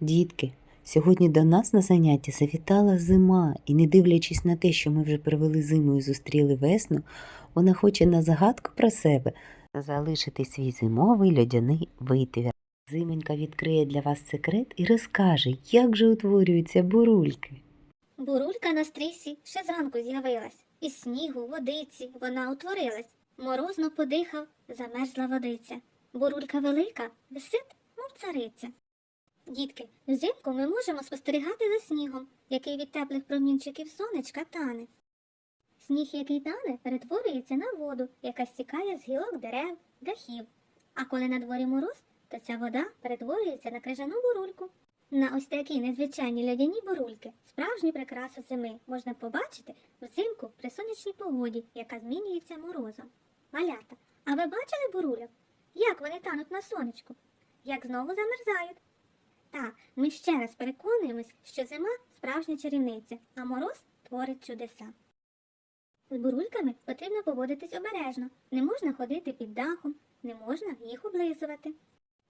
Дітки, сьогодні до нас на заняття завітала зима, і не дивлячись на те, що ми вже провели зиму і зустріли весну, вона хоче на загадку про себе залишити свій зимовий льодяний витвір. Зименька відкриє для вас секрет і розкаже, як же утворюються бурульки. Бурулька на стрісі ще зранку з'явилась. Із снігу, водиці вона утворилась. Морозно подихав, замерзла водиця. Бурулька велика, висить, мов цариця. Дітки, взимку ми можемо спостерігати за снігом, який від теплих промінчиків сонечка тане. Сніг, який тане, перетворюється на воду, яка стікає з гілок дерев, дахів. А коли на дворі мороз, то ця вода перетворюється на крижану бурульку. На ось такі незвичайні льодяні бурульки, справжні прикраси зими, можна побачити взимку при сонячній погоді, яка змінюється морозом. Малята, а ви бачили бурульок? Як вони тануть на сонечку? Як знову замерзають? Так, ми ще раз переконуємось, що зима справжня чарівниця, а мороз творить чудеса. З бурульками потрібно поводитись обережно, не можна ходити під дахом, не можна їх облизувати.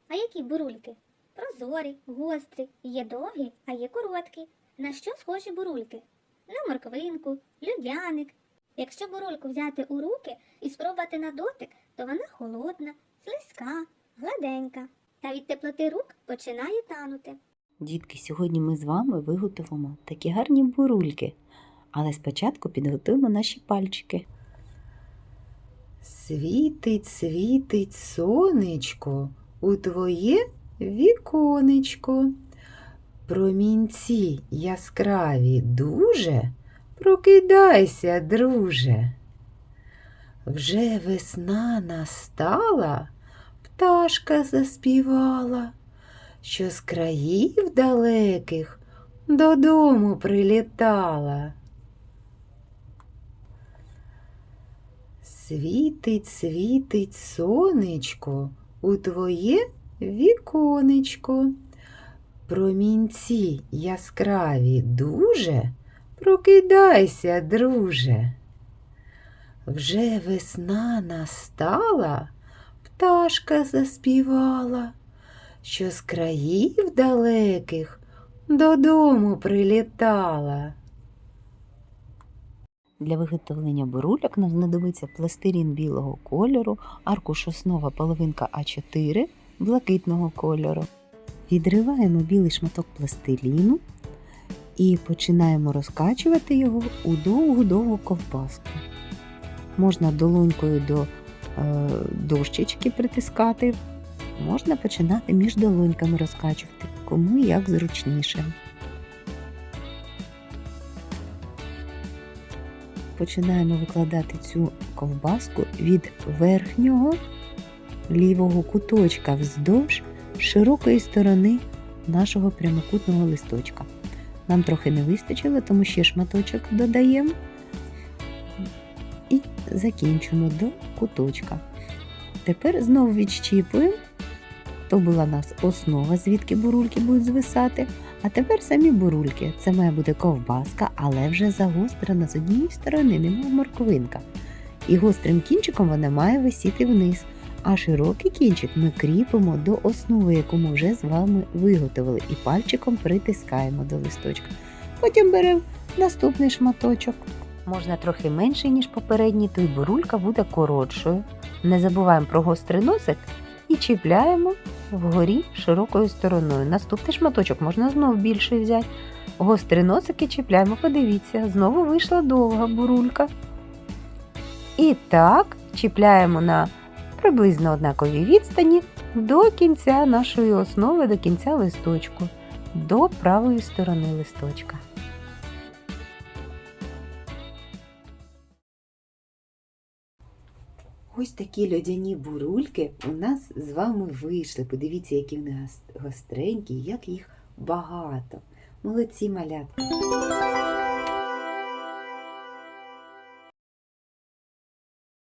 А які бурульки? Прозорі, гострі, є довгі, а є короткі. На що схожі бурульки? На морквинку, людяник. Якщо бурульку взяти у руки і спробувати на дотик, то вона холодна, слизька, гладенька. Та від теплоти рук починає танути. Дітки, сьогодні ми з вами виготовимо такі гарні бурульки, але спочатку підготуємо наші пальчики. Світить, світить сонечко у твоє віконечко. Промінці яскраві дуже, прокидайся, друже. Вже весна настала, пташка заспівала, що з країв далеких додому прилітала. Світить, світить сонечко у твоє віконечко. Промінці яскраві дуже, прокидайся, друже. Вже весна настала, пташка заспівала, що з країв далеких додому прилітала. Для виготовлення бурульок нам знадобиться пластирін білого кольору, аркуш основа половинка А4 блакитного кольору. Відриваємо білий шматок пластиліну і починаємо розкачувати його у довгу-довгу ковбаску. Можна долонькою до е, дощечки притискати, можна починати між долоньками розкачувати, кому як зручніше. Починаємо викладати цю ковбаску від верхнього лівого куточка вздовж широкої сторони нашого прямокутного листочка. Нам трохи не вистачило, тому ще шматочок додаємо і закінчимо до куточка. Тепер знову відщіпуємо. То була у нас основа, звідки бурульки будуть звисати. А тепер самі бурульки. Це має бути ковбаска, але вже загострена з однієї сторони, немов морковинка. І гострим кінчиком вона має висіти вниз. А широкий кінчик ми кріпимо до основи, яку ми вже з вами виготовили, і пальчиком притискаємо до листочка. Потім беремо наступний шматочок. Можна трохи менше, ніж попередній, то й бурулька буде коротшою. Не забуваємо про гострий носик і чіпляємо вгорі широкою стороною. Наступний шматочок можна знову більший взяти. Гострий носик і чіпляємо, подивіться, знову вийшла довга бурулька. І так чіпляємо на приблизно однаковій відстані до кінця нашої основи, до кінця листочку, до правої сторони листочка. Ось такі льодяні бурульки у нас з вами вийшли. Подивіться, які вони гос- гостренькі, як їх багато. Молодці малятка.